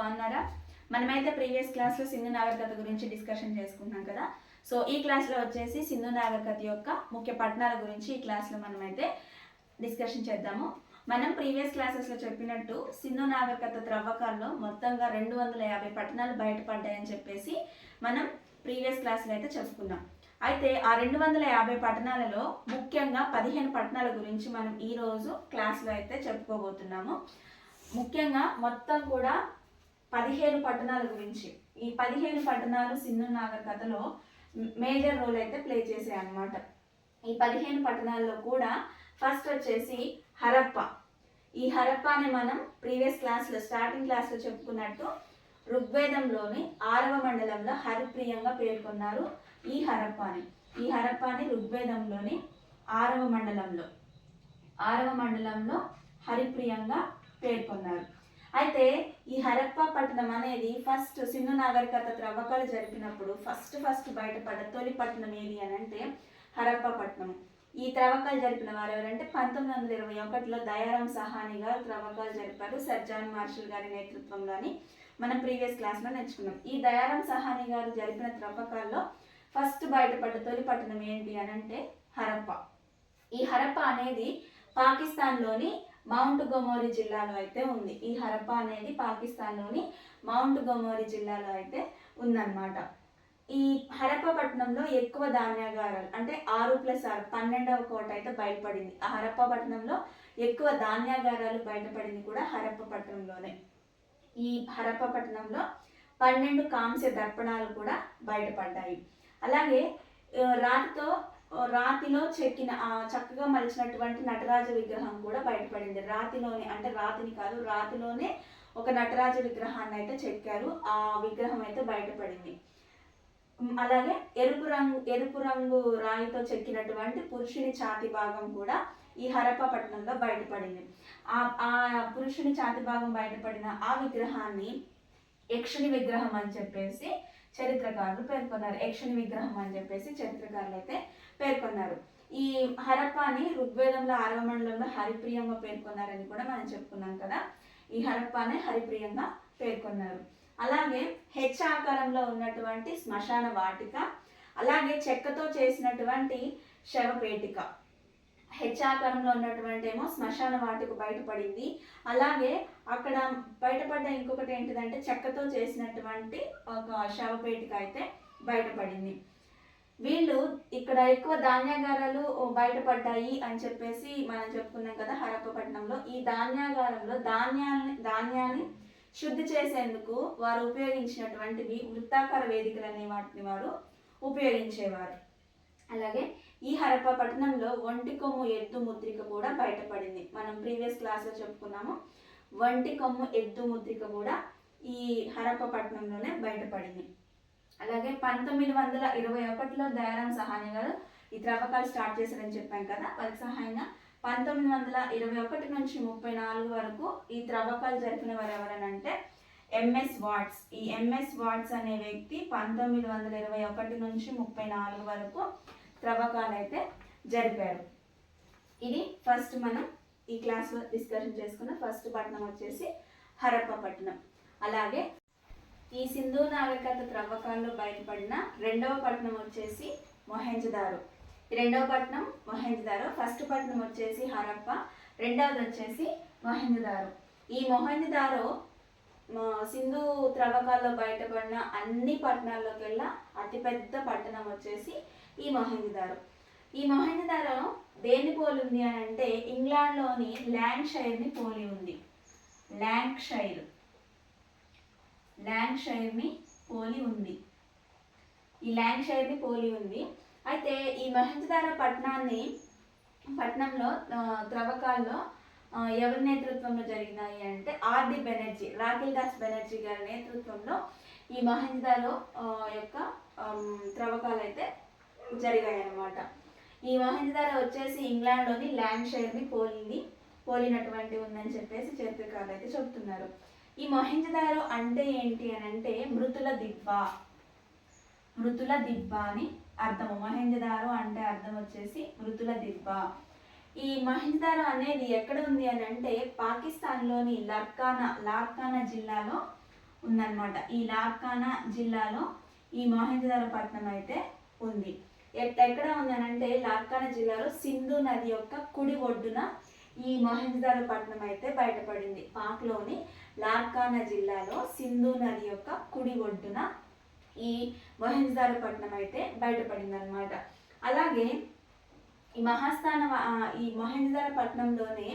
బాగున్నారా? మనమైతే ప్రీవియస్ క్లాస్లో సింధు నాగరికత గురించి డిస్కషన్ చేసుకున్నాం కదా. సో ఈ క్లాస్లో వచ్చేసి సింధు నాగరికత యొక్క ముఖ్య పట్టణాల గురించి ఈ క్లాస్లో మనమైతే డిస్కషన్ చేద్దాము. మనం ప్రీవియస్ క్లాసెస్లో చెప్పినట్టు సింధు నాగరికత త్రవ్వకాల్లో మొత్తంగా రెండు వందల యాభై పట్టణాలు బయటపడ్డాయని చెప్పేసి మనం ప్రీవియస్ క్లాస్లో అయితే చెప్పుకున్నాం. అయితే ఆ రెండు వందల యాభై పట్టణాలలో ముఖ్యంగా పదిహేను పట్టణాల గురించి మనం ఈరోజు క్లాస్లో అయితే చెప్పుకోబోతున్నాము. ముఖ్యంగా మొత్తం కూడా పదిహేను పట్టణాల గురించి. ఈ పదిహేను పట్టణాలు సింధు నాగరికతలో మేజర్ రోల్ అయితే ప్లే చేసాయి అనమాట ఈ పదిహేను పట్టణాల్లో కూడా ఫస్ట్ వచ్చేసి హరప్ప. ఈ హరప్పాని మనం ప్రీవియస్ క్లాస్లో స్టార్టింగ్ క్లాస్లో చెప్పుకున్నట్టు ఋగ్వేదంలోని ఆరవ మండలంలో హరిప్రియంగా పేర్కొన్నారు ఈ హరప్పాని. ఈ హరప్పాని ఋగ్వేదంలోని ఆరవ మండలంలో ఆరవ మండలంలో హరిప్రియంగా పేర్కొన్నారు. అయితే ఈ హరప్ప పట్టణం అనేది ఫస్ట్ సింధు నాగరికత త్రవ్వకాలు జరిపినప్పుడు ఫస్ట్ ఫస్ట్ బయటపడ్డ తొలి పట్టణం ఏది అని అంటే హరప్ప పట్టణం. ఈ త్రవ్వకాలు జరిపిన వారు ఎవరంటే పంతొమ్మిది వందల ఇరవై ఒకటిలో దయారాం సహాని గారు త్రవ్వకాలు జరిపారు సర్ జాన్ మార్షల్ గారి నేతృత్వంలోని మనం ప్రీవియస్ క్లాస్లో నేర్చుకున్నాం. ఈ దయారాం సహాని గారు జరిపిన త్రవ్వకాల్లో ఫస్ట్ బయటపడ్డ తొలి పట్టణం ఏంటి అని అంటే హరప్ప. ఈ హరప్ప అనేది పాకిస్తాన్లోని మౌంట్ గొమోరి జిల్లాలో అయితే ఉంది. ఈ హరప్ప అనేది పాకిస్తాన్లోని మౌంట్ గొమోరి జిల్లాలో అయితే ఉందన్నమాట. ఈ హరప్ప పట్టణంలో ఎక్కువ ధాన్యాగారాలు అంటే ఆరు ప్లస్ ఆరు పన్నెండవ కోట అయితే బయటపడింది. ఆ హరప్ప పట్టణంలో ఎక్కువ ధాన్యాగారాలు బయటపడింది కూడా హరప్ప పట్టణంలోనే. ఈ హరప్ప పట్టణంలో పన్నెండు కాంస్య దర్పణాలు కూడా బయటపడ్డాయి. అలాగే రాతితో రాతిలో చెక్కిన చక్కగా మలిచినటువంటి నటరాజ విగ్రహం కూడా బయటపడింది. రాతిలోనే అంటే రాతిని కాదు రాతిలోనే ఒక నటరాజ విగ్రహాన్ని అయితే చెక్కారు. ఆ విగ్రహం అయితే బయటపడింది. అలాగే ఎరుపు రంగు ఎరుపు రంగు రాయితో చెక్కినటువంటి పురుషుని ఛాతి భాగం కూడా ఈ హరప్ప పట్టణంలో బయటపడింది. ఆ ఆ పురుషుని ఛాతి భాగం బయటపడిన ఆ విగ్రహాన్ని యక్షుని విగ్రహం అని చెప్పేసి చరిత్రకారులు పేర్కొన్నారు. యక్షుని విగ్రహం అని చెప్పేసి చరిత్రకారులు అయితే పేర్కొన్నారు. ఈ హరప్పాని ఋగ్వేదంలో ఆరవ మండలంలో హరిప్రియంగా పేర్కొన్నారని కూడా మనం చెప్పుకున్నాం కదా. ఈ హరప్పానే హరిప్రియంగా పేర్కొన్నారు. అలాగే హెచ్ ఆకారంలో ఉన్నటువంటి శ్మశాన వాటిక అలాగే చెక్కతో చేసినటువంటి శవపేటిక. హెచ్ ఆకారంలో ఉన్నటువంటి ఏమో శ్మశాన వాటిక బయటపడింది. అలాగే అక్కడ బయటపడ్డ ఇంకొకటి ఏంటిదంటే చెక్కతో చేసినటువంటి ఒక శవపేటిక అయితే బయటపడింది. వీళ్ళు ఇక్కడ ఎక్కువ ధాన్యాగారాలు బయటపడ్డాయి అని చెప్పేసి మనం చెప్పుకున్నాం కదా హరప్పపట్నంలో. ఈ ధాన్యాగారంలో ధాన్యాన్ని ధాన్యాన్ని శుద్ధి చేసేందుకు వారు ఉపయోగించినటువంటివి వృత్తాకార వేదికలు అనే వాటిని వారు ఉపయోగించేవారు. అలాగే ఈ హరప్ప పట్టణంలో ఒంటి కొమ్ము ఎద్దు ముద్రిక కూడా బయటపడింది. మనం ప్రీవియస్ క్లాస్లో చెప్పుకున్నాము ఒంటి కొమ్ము ఎద్దు ముద్రిక కూడా ఈ హరప్ప పట్టణంలోనే బయటపడింది. అలాగే పంతొమ్మిది వందల ఇరవై ఒకటిలో దయారాం సహాని గారు ఈ త్రవ్వకాలు స్టార్ట్ చేశారని చెప్పాం కదా వారికి సహాయంగా పంతొమ్మిది వందల ఇరవై ఒకటి నుంచి ముప్పై నాలుగు వరకు ఈ త్రవ్వకాలు జరిపిన వారు ఎవరనంటే ఎంఎస్ వాట్స్. ఈ ఎంఎస్ వాట్స్ అనే వ్యక్తి పంతొమ్మిది వందల ఇరవై ఒకటి నుంచి ముప్పై నాలుగు వరకు త్రవ్వకాలు అయితే జరిపారు. ఇది ఫస్ట్ మనం ఈ క్లాస్లో డిస్కషన్ చేసుకున్న ఫస్ట్ పట్టణం వచ్చేసి హరప్ప పట్టణం అలాగే ఈ సింధు నాగరికత త్రవ్వకాల్లో బయటపడిన రెండవ పట్టణం వచ్చేసి మొహెంజదారో. రెండవ పట్టణం మొహెంజదారో. ఫస్ట్ పట్టణం వచ్చేసి హరప్ప. రెండవది వచ్చేసి మొహెంజదారో. ఈ మొహెంజదారో సింధు త్రవ్వకాల్లో బయటపడిన అన్ని పట్టణాల్లోకెల్లా అతిపెద్ద పట్టణం వచ్చేసి ఈ మొహెంజదారో. ఈ మొహెంజదారో దేన్ని పోలి ఉంది అని అంటే ఇంగ్లాండ్లోని ల్యాండ్ షైర్ని పోలి ఉంది. ల్యాండ్ షైర్ ల్యాండ్ పోలి ఉంది. ఈ ల్యాండ్ షైర్ని పోలి ఉంది. అయితే ఈ మహంజదార పట్టణాన్ని పట్టణంలో త్రవ్వకాల్లో ఎవరి నేతృత్వంలో జరిగినాయి అంటే ఆర్డి బెనర్జీ రాకిల్ దాస్ బెనర్జీ గారి నేతృత్వంలో ఈ మహంజదారో యొక్క త్రవ్వకాలు అయితే జరిగాయి అన్నమాట ఈ మహంజదారో వచ్చేసి ఇంగ్లాండ్లోని ల్యాండ్ షైర్ని పోలింది పోలినటువంటి ఉందని చెప్పేసి చరిత్రకారులు అయితే చెప్తున్నారు ఈ మొహెంజదారో అంటే ఏంటి అని అంటే మృతుల దిబ్బ మృతుల దిబ్బ అని అర్థము. మొహెంజదారో అంటే అర్థం వచ్చేసి మృతుల దిబ్బ ఈ మహెంజదారో అనేది ఎక్కడ ఉంది అని అంటే పాకిస్తాన్లోని లార్కానా లార్కానా జిల్లాలో ఉందన్నమాట. ఈ లార్కానా జిల్లాలో ఈ మొహంజదారో పట్టణం అయితే ఉంది. ఎక్కడ ఉంది అని అంటే లార్కానా జిల్లాలో సింధు నది యొక్క కుడి ఒడ్డున ఈ మొహంజదారో పట్టణం అయితే బయటపడింది. పాక్లోని లార్కానా జిల్లాలో సింధు నది యొక్క కుడి ఒడ్డున ఈ మొహంజదారో పట్టణం అయితే బయటపడింది అనమాట అలాగే ఈ మహాస్థాన ఈ మొహంజదారో పట్టణంలోనే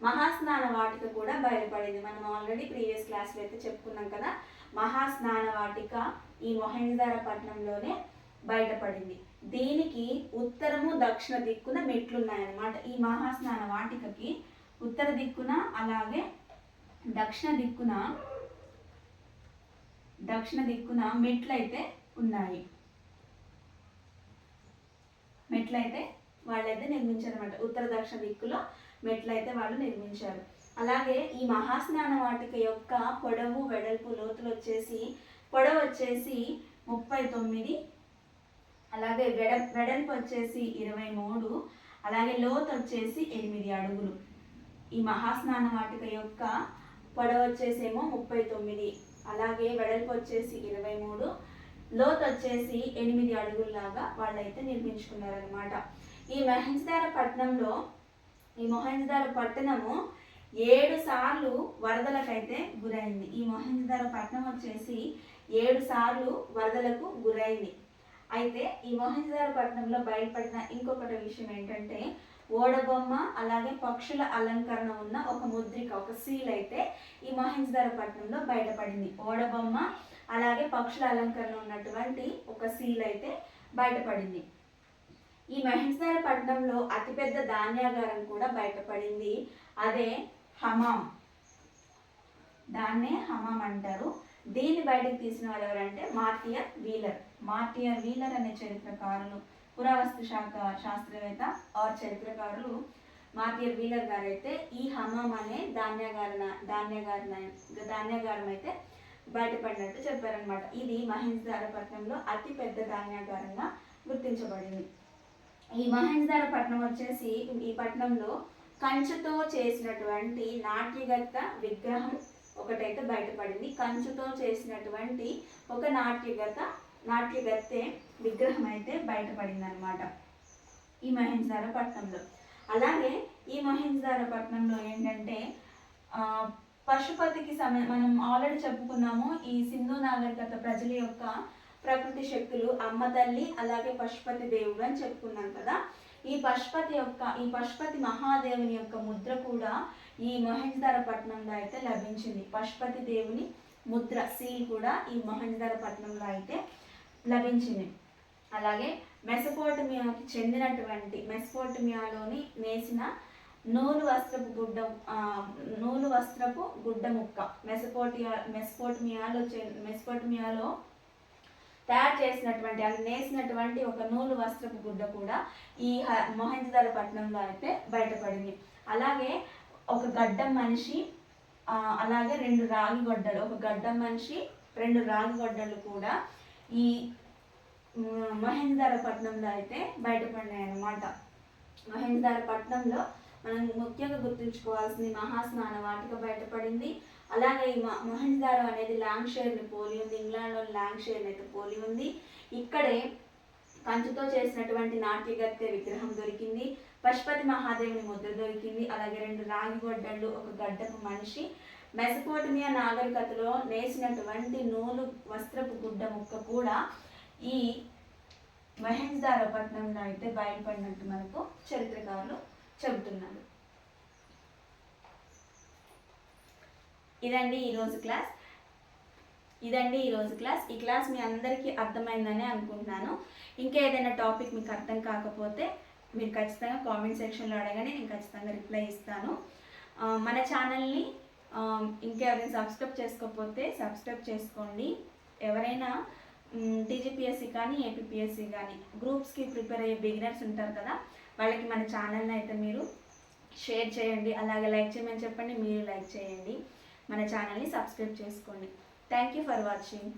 మహాస్నాన వాటిక కూడా బయలుపడింది. మనం ఆల్రెడీ ప్రీవియస్ క్లాస్లో అయితే చెప్పుకున్నాం కదా మహాస్నాన వాటిక ఈ మొహంజదార పట్టణంలోనే బయటపడింది. దీనికి ఉత్తరము దక్షిణ దిక్కున మెట్లున్నాయన్నమాట. ఈ మహాస్నాన వాటికకి ఉత్తర దిక్కున అలాగే దక్షిణ దిక్కున దక్షిణ దిక్కున మెట్లయితే ఉన్నాయి. మెట్లయితే వాళ్ళైతే నిర్మించారు అనమాట ఉత్తర దక్షిణ దిక్కులో మెట్లయితే వాళ్ళు నిర్మించారు. అలాగే ఈ మహాస్నాన వాటిక యొక్క పొడవు వెడల్పు లోతులు వచ్చేసి పొడవు వచ్చేసి ముప్పై తొమ్మిది అలాగే వెడ వెడల్పు వచ్చేసి ఇరవై మూడు అలాగే లోతు వచ్చేసి ఎనిమిది అడుగులు. ఈ మహాస్నాన వాటిక యొక్క పొడవు వచ్చేసేమో ముప్పై తొమ్మిది అలాగే వెడల్పు వచ్చేసి ఇరవై మూడు లోతు వచ్చేసి ఎనిమిది అడుగుల్లాగా వాళ్ళైతే నిర్మించుకున్నారనమాట ఈ మహంజదార పట్టణంలో ఈ మొహంజదార పట్టణము ఏడు సార్లు వరదలకైతే గురైంది. ఈ మొహంజదార పట్టణం వచ్చేసి ఏడు సార్లు వరదలకు గురైంది. అయితే ఈ మొహంజదార బయటపడిన ఇంకొకటి విషయం ఏంటంటే ఓడబొమ్మ అలాగే పక్షుల అలంకరణ ఉన్న ఒక ముద్రిక ఒక సీల్ అయితే ఈ మహేంద్రపట్నంలో బయటపడింది. ఓడబొమ్మ అలాగే పక్షుల అలంకరణ ఉన్నటువంటి ఒక సీల్ అయితే బయటపడింది. ఈ మహేంద్రపట్నంలో అతిపెద్ద ధాన్యాగారం కూడా బయటపడింది. అదే హమాం. దాన్నే హమాం అంటారు. దీన్ని బయటకు తీసిన వాళ్ళు ఎవరంటే మార్టియర్ వీలర్. మార్టియర్ వీలర్ అనే చరిత్రకారులు పురావస్తు శాఖ శాస్త్రవేత్త ఆర్ చరిత్రకారులు మార్టియర్ వీలర్ గారు అయితే ఈ హమాం అనే ధాన్యాగారణ ధాన్యాగారణ ధాన్యాగారం అయితే బయటపడినట్టు చెప్పారనమాట ఇది మహేంద్ర పట్టణంలో అతిపెద్ద ధాన్యాగారంగా గుర్తించబడింది. ఈ మహేంద్ర పట్నం వచ్చేసి ఈ పట్టణంలో కంచుతో చేసినటువంటి నాట్యగత్త విగ్రహం ఒకటైతే బయటపడింది. కంచుతో చేసినటువంటి ఒక నాట్యగత నాట్యగత్తె విగ్రహం అయితే బయటపడింది అనమాట ఈ మహేంద్ర పట్నంలో. అలాగే ఈ మహేంద్ర పట్నంలో ఏంటంటే పశుపతికి సమ మనం ఆల్రెడీ చెప్పుకున్నాము ఈ సింధు నాగరికత ప్రజల యొక్క ప్రకృతి శక్తులు అమ్మ తల్లి అలాగే పశుపతి దేవుడు అని చెప్పుకున్నాం కదా. ఈ పశుపతి యొక్క ఈ పశుపతి మహాదేవుని యొక్క ముద్ర కూడా ఈ మహేంద్ర పట్టణంలో అయితే లభించింది. పశుపతి దేవుని ముద్ర సీల్ కూడా ఈ మహేంద్ర పట్టణంలో అయితే లభించింది. అలాగే మెసపోటమియాకి చెందినటువంటి మెసపోటమియాలోని నేసిన నూలు వస్త్రపు గుడ్డ నూలు వస్త్రపు గుడ్డ ముక్క మెసపోటియా మెసపోటమియాలో చె- మెసపోటమియాలో తయారు చేసినటువంటి అది నేసినటువంటి ఒక నూలు వస్త్రపు గుడ్డ కూడా ఈ హ- మొహంజదార పట్టణంలో అయితే బయటపడింది. అలాగే ఒక గడ్డం మనిషి అలాగే రెండు రాగి గొడ్డలు ఒక గడ్డం మనిషి రెండు రాగి గొడ్డలు కూడా ఈ మహేంద్రపట్నంలో అయితే బయటపడినాయి అన్నమాట మహేంద్రపట్నంలో మనం ముఖ్యంగా గుర్తుంచుకోవాల్సింది మహాస్నాన వాటిక బయటపడింది. అలాగే ఈ మ- మొహంజదారో అనేది లాంగ్షైర్ని పోలి ఉంది. ఇంగ్లాండ్లో లాంగ్షైర్ని అయితే పోలి ఉంది. ఇక్కడే కంచుతో చేసినటువంటి నాట్యగత్తె విగ్రహం దొరికింది. పశుపతి మహాదేవుని ముద్ర దొరికింది. అలాగే రెండు రాగి గొడ్డళ్ళు ఒక గడ్డపు మనిషి. మెసపోటమియా నాగరికతలో నేసినటువంటి నూలు వస్త్రపు గుడ్డ ముక్క కూడా ఈ మహేంద్రపట్నంలో అయితే బయటపడినట్టు మనకు చరిత్రకారులు చెబుతున్నారు. ఇదండి ఈరోజు క్లాస్. ఇదండి ఈరోజు క్లాస్. ఈ క్లాస్ మీ అందరికీ అర్థమైందని అనుకుంటున్నాను. ఇంకా ఏదైనా టాపిక్ మీకు అర్థం కాకపోతే మీరు ఖచ్చితంగా కామెంట్ సెక్షన్లో అడగానే నేను ఖచ్చితంగా రిప్లై ఇస్తాను. మన ఛానల్ని ఇంకా ఎవరైనా సబ్స్క్రైబ్ చేసుకోకపోతే సబ్స్క్రైబ్ చేసుకోండి. ఎవరైనా టీజీపీఎస్సీ కానీ ఏపీపీఎస్సీ కానీ గ్రూప్స్కి ప్రిపేర్ అయ్యే బిగినర్స్ ఉంటారు కదా వాళ్ళకి మన ఛానల్ని అయితే మీరు షేర్ చేయండి. అలాగే లైక్ చేయమని చెప్పండి మీరు లైక్ చేయండి. మన ఛానల్ని సబ్స్క్రైబ్ చేసుకోండి. Thank you for watching